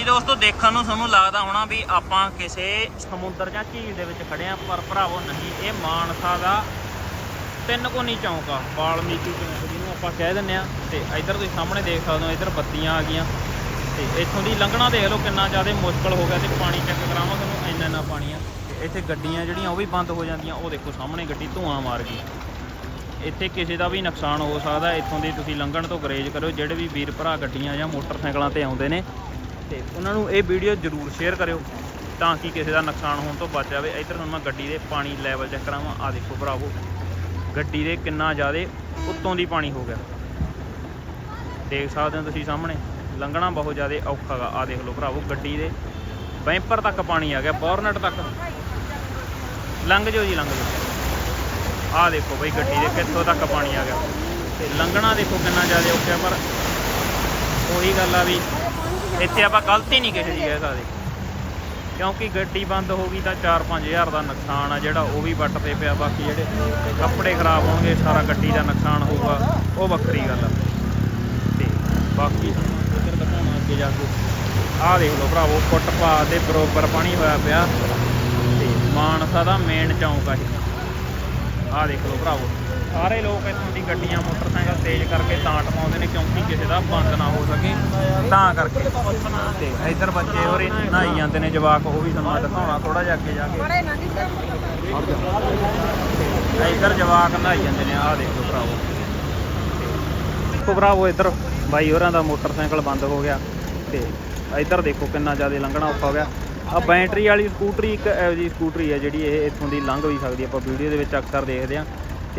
ਹਾਂਜੀ ਦੋਸਤੋ, ਦੇਖਣ ਨੂੰ ਤੁਹਾਨੂੰ ਲੱਗਦਾ ਹੋਣਾ ਵੀ ਆਪਾਂ ਕਿਸੇ ਸਮੁੰਦਰ ਜਾਂ ਝੀਲ ਦੇ ਵਿੱਚ ਖੜੇ ਆ ਪਰ ਭਰਾਵੋ ਨਹੀਂ, ਇਹ ਮਾਨਸਾ ਦਾ ਤਿੰਨ ਕੋਨੀ ਚੌਂਕ ਆ, ਵਾਲਮੀਕੀ ਚੌਂਕ ਜਿਹਨੂੰ ਆਪਾਂ ਕਹਿ ਦਿੰਦੇ ਆ ਤੇ ਇੱਧਰ ਤੁਸੀਂ ਸਾਹਮਣੇ ਦੇਖ ਸਕਦੇ ਹੋ, ਇੱਧਰ ਬੱਤੀਆਂ ਆ ਗਈਆਂ। ਤੇ ਇੱਥੋਂ ਦੀ ਲੰਘਣਾ ਦੇਖ ਲਓ ਕਿੰਨਾ ਜ਼ਿਆਦਾ ਮੁਸ਼ਕਲ ਹੋ ਗਿਆ ਤੇ ਪਾਣੀ ਚੈੱਕ ਕਰਾਵਾਂ ਤੁਹਾਨੂੰ ਇੰਨਾ ਇੰਨਾ ਪਾਣੀ ਆ। ਤੇ ਇੱਥੇ ਗੱਡੀਆਂ ਜਿਹੜੀਆਂ ਉਹ ਵੀ ਬੰਦ ਹੋ ਜਾਂਦੀਆਂ, ਉਹ ਦੇਖੋ ਸਾਹਮਣੇ ਗੱਡੀ ਧੂਆਂ ਮਾਰ ਗਈ। ਇੱਥੇ ਕਿਸੇ ਦਾ ਵੀ ਨੁਕਸਾਨ ਹੋ ਸਕਦਾ, ਇੱਥੋਂ ਦੀ ਤੁਸੀਂ ਲੰਘਣ ਤੋਂ ਗਰੇਜ ਕਰੋ ਜਿਹੜੇ ਵੀ ਵੀਰ ਭਰਾ ਗੱਡੀਆਂ ਜਾਂ ਮੋਟਰਸਾਈਕਲਾਂ ਤੇ ਆਉਂਦੇ ਨੇ ਤੇ ਉਹਨਾਂ ਨੂੰ ਇਹ ਵੀਡੀਓ ਜ਼ਰੂਰ ਸ਼ੇਅਰ ਕਰਿਓ ਤਾਂ ਕਿ ਕਿਸੇ ਦਾ ਨੁਕਸਾਨ ਹੋਣ ਤੋਂ ਬਚ ਜਾਵੇ। ਇੱਧਰ ਹੁਣ ਮੈਂ ਗੱਡੀ ਦੇ ਪਾਣੀ ਲੈਵਲ ਚੈੱਕ ਕਰਾਵਾਂ। ਆ ਦੇਖੋ ਭਰਾਵੋ, ਗੱਡੀ ਦੇ ਕਿੰਨਾ ਜ਼ਿਆਦਾ ਉੱਤੋਂ ਦੀ ਪਾਣੀ ਹੋ ਗਿਆ। ਦੇਖ ਸਕਦੇ ਹੋ ਤੁਸੀਂ ਸਾਹਮਣੇ, ਲੰਘਣਾ ਬਹੁਤ ਜ਼ਿਆਦਾ ਔਖਾ ਗਾ। ਆ ਦੇਖ ਲਓ ਭਰਾਵੋ, ਗੱਡੀ ਦੇ ਬੈਂਪਰ ਤੱਕ ਪਾਣੀ ਆ ਗਿਆ, ਬੋਰਨਟ ਤੱਕ। ਲੰਘ ਜਾਓ ਜੀ, ਲੰਘ ਜਾਓ। ਆ ਦੇਖੋ ਬਈ, ਗੱਡੀ ਦੇ ਕਿੱਥੋਂ ਤੱਕ ਪਾਣੀ ਆ ਗਿਆ। ਤੇ ਲੰਘਣਾ ਦੇਖੋ ਕਿੰਨਾ ਜ਼ਿਆਦਾ ਔਖਾ ਪਰ ਉਹੀ ਗੱਲ ਆ ਵੀ ਇੱਥੇ ਆਪਾਂ ਗਲਤੀ ਨਹੀਂ ਕਿਸੇ ਦੀ ਕਹਿ ਸਕਦੇ। ਕਿਉਂਕਿ ਗੱਡੀ ਬੰਦ ਹੋ ਗਈ ਤਾਂ 4-5000 ਦਾ ਨੁਕਸਾਨ ਆ, ਜਿਹੜਾ ਉਹ ਵੀ ਵੱਟ ਤੇ ਪਿਆ। ਬਾਕੀ ਜਿਹੜੇ ਕੱਪੜੇ ਖਰਾਬ ਹੋਣਗੇ, ਸਾਰਾ ਗੱਡੀ ਦਾ ਨੁਕਸਾਨ ਹੋਊਗਾ, ਉਹ ਵੱਖਰੀ ਗੱਲ ਆ। ਤੇ ਬਾਕੀ ਤੁਹਾਨੂੰ ਇੱਧਰ ਦਿਖਾਉਣਾ ਅੱਗੇ ਜਾ ਕੇ। ਆਹ ਦੇਖ ਲਓ ਭਰਾਵੋ, ਫੁੱਟਪਾਥ 'ਤੇ ਬਰੋਬਰ ਪਾਣੀ ਹੋਇਆ ਪਿਆ। ਤੇ ਮਾਨਸਾ ਦਾ ਮੇਨ ਚੌਂਕ ਆ ਇਹ। ਆਹ ਦੇਖ ਲਓ ਭਰਾਵੋ। ਸਾਰੇ ਲੋਕ ਇੱਥੋਂ ਦੀ ਗੱਡੀਆਂ ਮੋਟਰਸਾਈਕਲ ਤੇਜ਼ ਕਰਕੇ ਤਾਂ ਟਪਾਉਂਦੇ ਨੇ ਕਿਉਂਕਿ ਕਿਸੇ ਦਾ ਬੰਦ ਨਾ ਹੋ ਸਕੇ। ਤਾਂ ਕਰਕੇ ਤੇ ਇੱਧਰ ਬੱਚੇ ਹੋਰੇ ਨਹਾਈ ਜਾਂਦੇ ਨੇ ਜਵਾਕ ਉਹ ਵੀ ਤੁਹਾਨੂੰ ਦਿਖਾਉਣਾ ਥੋੜਾ ਜਿਹਾ ਅੱਗੇ ਜਾ ਕੇ। ਇੱਧਰ ਜਵਾਕ ਨਹਾਈ ਜਾਂਦੇ ਨੇ ਆਹ ਦੇਖੋ ਭਰਾਵੋ। ਦੇਖੋ ਭਰਾਵੋ ਇੱਧਰ ਬਾਈ ਹੋਰਾਂ ਦਾ ਮੋਟਰਸਾਈਕਲ ਬੰਦ ਹੋ ਗਿਆ ਤੇ ਇੱਧਰ ਦੇਖੋ ਕਿੰਨਾ ਜ਼ਿਆਦਾ ਲੰਘਣਾ ਔਖਾ ਹੋ ਗਿਆ। ਆ ਬੈਟਰੀ ਵਾਲੀ ਸਕੂਟਰੀ ਇੱਕ ਇਹੋ ਜਿਹੀ ਸਕੂਟਰੀ ਹੈ ਜਿਹੜੀ ਇਹ ਇੱਥੋਂ ਦੀ ਲੰਘ ਵੀ ਸਕਦੀ। ਆਪਾਂ ਵੀਡੀਓ ਦੇ ਵਿੱਚ ਅਕਸਰ ਦੇਖਦੇ ਆ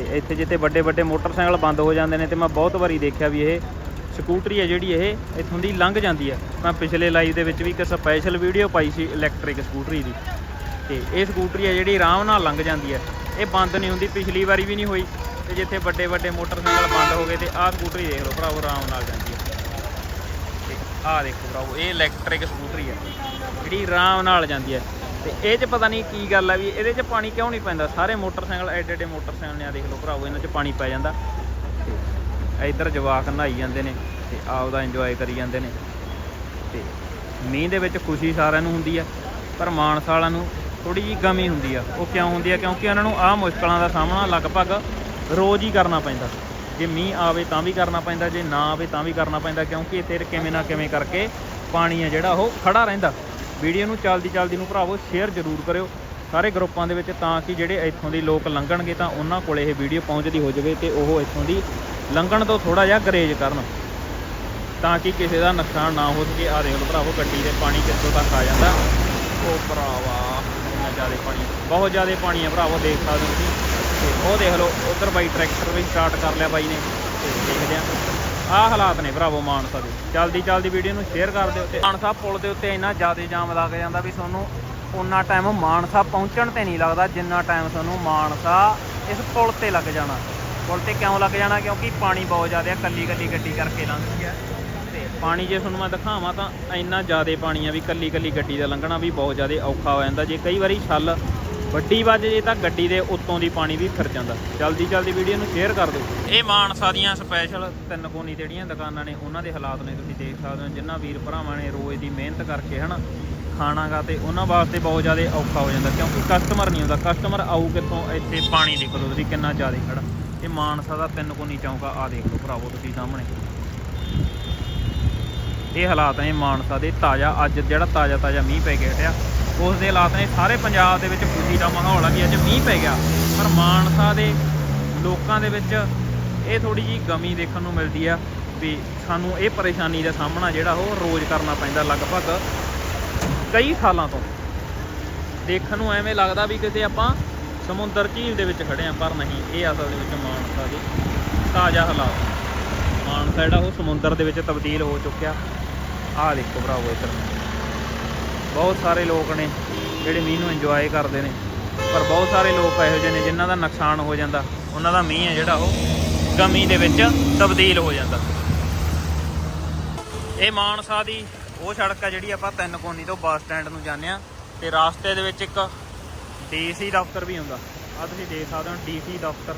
ਤੇ ਇੱਥੇ ਜਿੱਥੇ ਵੱਡੇ ਵੱਡੇ ਮੋਟਰਸਾਈਕਲ ਬੰਦ ਹੋ ਜਾਂਦੇ ਨੇ ਤੇ ਮੈਂ ਬਹੁਤ ਵਾਰੀ ਦੇਖਿਆ ਵੀ ਇਹ ਸਕੂਟਰੀ ਹੈ ਜਿਹੜੀ ਇਹ, ਇੱਥੋਂ ਦੀ ਲੰਘ ਜਾਂਦੀ ਹੈ। ਮੈਂ ਪਿਛਲੇ ਲਾਈਵ ਦੇ ਵਿੱਚ ਵੀ ਇੱਕ ਸਪੈਸ਼ਲ ਵੀਡੀਓ ਪਾਈ ਸੀ ਇਲੈਕਟ੍ਰਿਕ ਸਕੂਟਰੀ ਦੀ। ਤੇ ਇਹ ਸਕੂਟਰੀ ਹੈ ਜਿਹੜੀ ਆਰਾਮ ਨਾਲ ਲੰਘ ਜਾਂਦੀ ਹੈ। ਇਹ ਬੰਦ ਨਹੀਂ ਹੁੰਦੀ, ਪਿਛਲੀ ਵਾਰੀ ਵੀ ਨਹੀਂ ਹੋਈ। ਤੇ ਜਿੱਥੇ ਵੱਡੇ ਵੱਡੇ ਮੋਟਰਸਾਈਕਲ ਬੰਦ ਹੋ ਗਏ ਤੇ ਆਹ ਸਕੂਟਰੀ ਦੇਖ ਲਓ ਭਰਾਵੋ, ਆਰਾਮ ਨਾਲ ਜਾਂਦੀ ਹੈ। ਤੇ ਆਹ ਦੇਖੋ ਭਰਾਵੋ, ਇਹ ਇਲੈਕਟ੍ਰਿਕ ਸਕੂਟਰੀ ਹੈ। ਜਿਹੜੀ ਆਰਾਮ ਨਾਲ ਜਾਂਦੀ ਹੈ। ਤੇ ਇਹ 'ਚ ਪਤਾ ਨਹੀਂ ਕੀ ਗੱਲ ਆ ਵੀ ਇਹਦੇ 'ਚ ਪਾਣੀ ਕਿਉਂ ਨਹੀਂ ਪੈਂਦਾ? ਸਾਰੇ ਮੋਟਰਸਾਈਕਲ ਐਡੇ ਐਡੇ ਮੋਟਰਸਾਈਕਲ ਨੇ ਆ ਦੇਖ ਲਓ ਭਰਾਵੋ ਇਹਨਾਂ 'ਚ ਪਾਣੀ ਪੈ ਜਾਂਦਾ। ਤੇ ਇੱਧਰ ਜਵਾਕ ਨਹਾਈ ਜਾਂਦੇ ਨੇ ਤੇ ਆਪਦਾ ਇੰਜੋਏ ਕਰੀ ਜਾਂਦੇ ਨੇ। ਤੇ ਮੀਂਹ ਦੇ ਵਿੱਚ ਖੁਸ਼ੀ ਸਾਰਿਆਂ ਨੂੰ ਹੁੰਦੀ ਆ, ਪਰ ਮਾਨਸਾ ਵਾਲਿਆਂ ਨੂੰ ਥੋੜੀ ਜਿਹੀ ਗਮੀ ਹੁੰਦੀ ਆ। ਉਹ ਕਿਉਂ ਹੁੰਦੀ ਆ? ਕਿਉਂਕਿ ਉਹਨਾਂ ਨੂੰ ਆਹ ਮੁਸ਼ਕਲਾਂ ਦਾ ਸਾਹਮਣਾ ਲਗਭਗ ਰੋਜ਼ ਹੀ ਕਰਨਾ ਪੈਂਦਾ। ਜੇ ਮੀਂਹ ਆਵੇ ਤਾਂ ਵੀ ਕਰਨਾ ਪੈਂਦਾ, ਜੇ ਨਾ ਆਵੇ ਤਾਂ ਵੀ ਕਰਨਾ ਪੈਂਦਾ, ਕਿਉਂਕਿ ਇੱਥੇ ਕਿਵੇਂ ਨਾ ਕਿਵੇਂ ਕਰਕੇ ਪਾਣੀ ਆ ਜਿਹੜਾ ਉਹ ਖੜਾ ਰਹਿੰਦਾ। ਵੀਡੀਓ ਨੂੰ ਚੱਲਦੀ ਚੱਲਦੀ ਨੂੰ ਭਰਾਵੋ ਸ਼ੇਅਰ ਜ਼ਰੂਰ ਕਰਿਓ ਸਾਰੇ ਗਰੁੱਪਾਂ ਦੇ ਵਿੱਚ ਤਾਂ ਕਿ ਜਿਹੜੇ ਇੱਥੋਂ ਦੇ ਲੋਕ ਲੰਘਣਗੇ ਤਾਂ ਉਹਨਾਂ ਕੋਲ ਇਹ ਵੀਡੀਓ ਪਹੁੰਚਦੀ ਹੋ ਜਾਵੇ ਤੇ ਉਹ ਇੱਥੋਂ ਦੀ ਲੰਘਣ ਤੋਂ ਥੋੜਾ ਜਿਹਾ ਗਰੇਜ ਕਰਨ ਤਾਂ ਕਿ ਕਿਸੇ ਦਾ ਨੁਕਸਾਨ ਨਾ ਹੋ ਸਕੇ। ਆ ਦੇਖ ਲਓ ਭਰਾਵੋ, ਗੱਡੀ ਦੇ ਪਾਣੀ ਕਿੱਥੋਂ ਤੱਕ ਆ ਜਾਂਦਾ। ਉਹ ਭਰਾਵਾ, ਇੰਨਾ ਜ਼ਿਆਦਾ ਪਾਣੀ, ਬਹੁਤ ਜ਼ਿਆਦਾ ਪਾਣੀ ਹੈ ਭਰਾਵੋ, ਦੇਖ ਸਕਦੇ ਹੋ ਤੁਸੀਂ। ਤੇ ਉਹ ਦੇਖ ਲਓ, ਉਧਰ ਬਾਈ ਟਰੈਕਟਰ ਵੀ ਸਟਾਰਟ ਕਰ ਲਿਆ ਬਾਈ ਨੇ। ਤੇ ਦੇਖਦੇ ਆ ਆਹ ਹਾਲਾਤ ਨੇ ਭਰਾਵੋ ਮਾਨਸਾ ਦੇ। ਜਲਦੀ ਜਲਦੀ ਵੀਡੀਓ ਨੂੰ ਸ਼ੇਅਰ ਕਰ ਦਿਓ ਤੇ ਮਾਨਸਾ ਪੁਲ ਦੇ ਉੱਤੇ ਇੰਨਾ ਜ਼ਿਆਦਾ ਜਾਮ ਲੱਗ ਜਾਂਦਾ ਵੀ ਤੁਹਾਨੂੰ ਉਨਾ ਟਾਈਮ ਮਾਨਸਾ ਪਹੁੰਚਣ ਤੇ ਨਹੀਂ ਲੱਗਦਾ, ਜਿੰਨਾ ਟਾਈਮ ਤੁਹਾਨੂੰ ਮਾਨਸਾ ਇਸ ਪੁਲ ਤੇ ਲੱਗ ਜਾਣਾ। ਪੁਲ ਤੇ ਕਿਉਂ ਲੱਗ ਜਾਣਾ? ਕਿਉਂਕਿ ਪਾਣੀ ਬਹੁਤ ਜ਼ਿਆਦਾ, ਕੱਲੀ ਕੱਲੀ ਗੱਡੀ ਕਰਕੇ ਲੰਘਦੀ ਹੈ ਤੇ ਪਾਣੀ ਜੇ ਤੁਹਾਨੂੰ ਮੈਂ ਦਿਖਾਵਾਂ ਤਾਂ ਇੰਨਾ ਜ਼ਿਆਦਾ ਪਾਣੀ ਆ ਵੀ ਕੱਲੀ ਕੱਲੀ ਗੱਡੀ ਦਾ ਲੰਘਣਾ ਵੀ ਬਹੁਤ ਜ਼ਿਆਦਾ ਔਖਾ ਹੋ ਜਾਂਦਾ। ਜੇ ਕਈ ਵਾਰੀ ਛੱਲ ਵੱਡੀ ਵੱਜ ਜੇ ਤਾਂ ਗੱਡੀ ਦੇ ਉੱਤੋਂ ਦੀ ਪਾਣੀ ਵੀ ਫਿਰ ਜਾਂਦਾ। ਜਲਦੀ ਜਲਦੀ ਵੀਡੀਓ ਨੂੰ ਸ਼ੇਅਰ ਕਰ ਦਿਓ। ਇਹ ਮਾਨਸਾ ਦੀਆਂ ਸਪੈਸ਼ਲ ਤਿੰਨ ਕੋਨੀ ਜਿਹੜੀਆਂ ਦੁਕਾਨਾਂ ਨੇ, ਉਹਨਾਂ ਦੇ ਹਾਲਾਤ ਨੇ ਤੁਸੀਂ ਦੇਖ ਸਕਦੇ ਹੋ ਜਿੰਨਾ ਵੀਰ ਭਰਾਵਾਂ ਨੇ ਰੋਜ਼ ਦੀ ਮਿਹਨਤ ਕਰਕੇ ਹਨਾ ਖਾਣਾਗਾ ਤੇ ਉਹਨਾਂ ਵਾਸਤੇ ਬਹੁਤ ਜ਼ਿਆਦਾ ਔਖਾ ਹੋ ਜਾਂਦਾ, ਕਿਉਂਕਿ ਕਸਟਮਰ ਨਹੀਂ ਆਉਂਦਾ ਕਸਟਮਰ ਆਊ ਕਿੱਥੋਂ? ਇੱਥੇ ਪਾਣੀ ਦੇਖ ਲਓ ਤੁਸੀਂ ਕਿੰਨਾ ਜ਼ਿਆਦਾ ਖੜਾ। ਇਹ ਮਾਨਸਾ ਦਾ ਤਿੰਨ ਕੋਨੀ ਚੌਂਕਾ ਆ ਦੇਖ ਲਓ ਭਰਾਵੋ ਤੁਸੀਂ ਸਾਹਮਣੇ। ਇਹ ਹਾਲਾਤ ਨੇ ਮਾਨਸਾ ਦੇ ਤਾਜ਼ਾ, ਅੱਜ ਜਿਹੜਾ ਤਾਜ਼ਾ ਤਾਜ਼ਾ ਮੀਂਹ ਪੈ ਕੇ ਹਟਿਆ। ਉਸ ਦੇ ਹਾਲਾਤ ਨੇ ਸਾਰੇ ਪੰਜਾਬ ਦੇ ਵਿੱਚ ਖੁਸ਼ੀ ਦਾ ਮਾਹੌਲ ਆ ਵੀ ਅੱਜ ਮੀਂਹ ਪੈ ਗਿਆ। ਪਰ ਮਾਨਸਾ ਦੇ ਲੋਕਾਂ ਦੇ ਵਿੱਚ ਇਹ ਥੋੜੀ ਜੀ ਗਮੀ ਦੇਖਣ ਨੂੰ ਮਿਲਦੀ ਆ ਵੀ ਸਾਨੂੰ ਇਹ ਪਰੇਸ਼ਾਨੀ ਦਾ ਸਾਹਮਣਾ ਜਿਹੜਾ ਉਹ ਰੋਜ਼ ਕਰਨਾ ਪੈਂਦਾ ਲਗਭਗ ਕਈ ਸਾਲਾਂ ਤੋਂ। ਦੇਖਣ ਨੂੰ ਐਵੇਂ ਲੱਗਦਾ ਵੀ ਕਿਤੇ ਆਪਾਂ ਸਮੁੰਦਰ ਝੀਲ ਦੇ ਵਿੱਚ ਖੜੇ ਆ, ਪਰ ਨਹੀਂ, ਇਹ ਅਸਲ ਦੇ ਵਿੱਚ ਮਾਨਸਾ ਦੇ ਤਾਜ਼ਾ ਹਾਲਾਤ ਮਾਨਸਾ ਜਿਹੜਾ ਉਹ ਸਮੁੰਦਰ ਦੇ ਵਿੱਚ ਤਬਦੀਲ ਹੋ ਚੁੱਕਿਆ। ਆਹ ਦੇਖੋ ਭਰਾਵੋ ਇੱਧਰ। ਬਹੁਤ ਸਾਰੇ ਲੋਕ ਨੇ ਜਿਹੜੇ ਮੀਂਹ ਨੂੰ ਇੰਜੋਏ ਕਰਦੇ ਨੇ। ਪਰ ਬਹੁਤ ਸਾਰੇ ਲੋਕ ਇਹੋ ਜਿਹੇ ਨੇ ਜਿਨ੍ਹਾਂ ਦਾ ਨੁਕਸਾਨ ਹੋ ਜਾਂਦਾ। ਉਹਨਾਂ ਦਾ ਮੀਂਹ ਹੈ ਜਿਹੜਾ ਉਹ ਗਮੀ ਦੇ ਵਿੱਚ ਤਬਦੀਲ ਹੋ ਜਾਂਦਾ। ਇਹ ਮਾਨਸਾ ਦੀ ਉਹ ਸੜਕ ਹੈ ਜਿਹੜੀ ਆਪਾਂ ਤਿੰਨ ਕੋਨੀ ਤੋਂ ਬੱਸ ਸਟੈਂਡ ਨੂੰ ਜਾਂਦੇ ਆ ਤੇ ਰਾਸਤੇ ਦੇ ਵਿੱਚ ਇੱਕ ਡੀਸੀ ਦਫ਼ਤਰ ਵੀ ਹੁੰਦਾ। ਆ ਤੁਸੀਂ ਦੇਖ ਸਕਦੇ ਹੋ ਡੀਸੀ ਦਫ਼ਤਰ।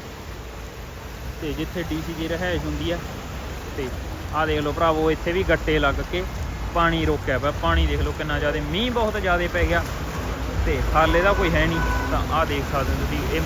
ਤੇ ਜਿੱਥੇ ਡੀਸੀ ਦੀ ਰਹਿائش ਹੁੰਦੀ ਆ ਤੇ ਆ ਦੇਖ ਲਓ ਭਰਾਵੋ, ਇੱਥੇ ਵੀ ਗੱਟੇ ਲੱਗ ਕੇ ਪਾਣੀ ਰੋਕਿਆ ਪਿਆ। ਪਾਣੀ ਦੇਖ ਲਓ ਕਿੰਨਾ ਜ਼ਿਆਦਾ ਮੀਂਹ ਬਹੁਤ ਜ਼ਿਆਦਾ ਪੈ ਗਿਆ ਤੇ ਹਾਲੇ ਦਾ ਕੋਈ ਹੈ ਨਹੀਂ। ਤਾਂ ਆਹ ਦੇਖ ਸਕਦੇ ਹੋ ਤੁਸੀਂ, ਇਹ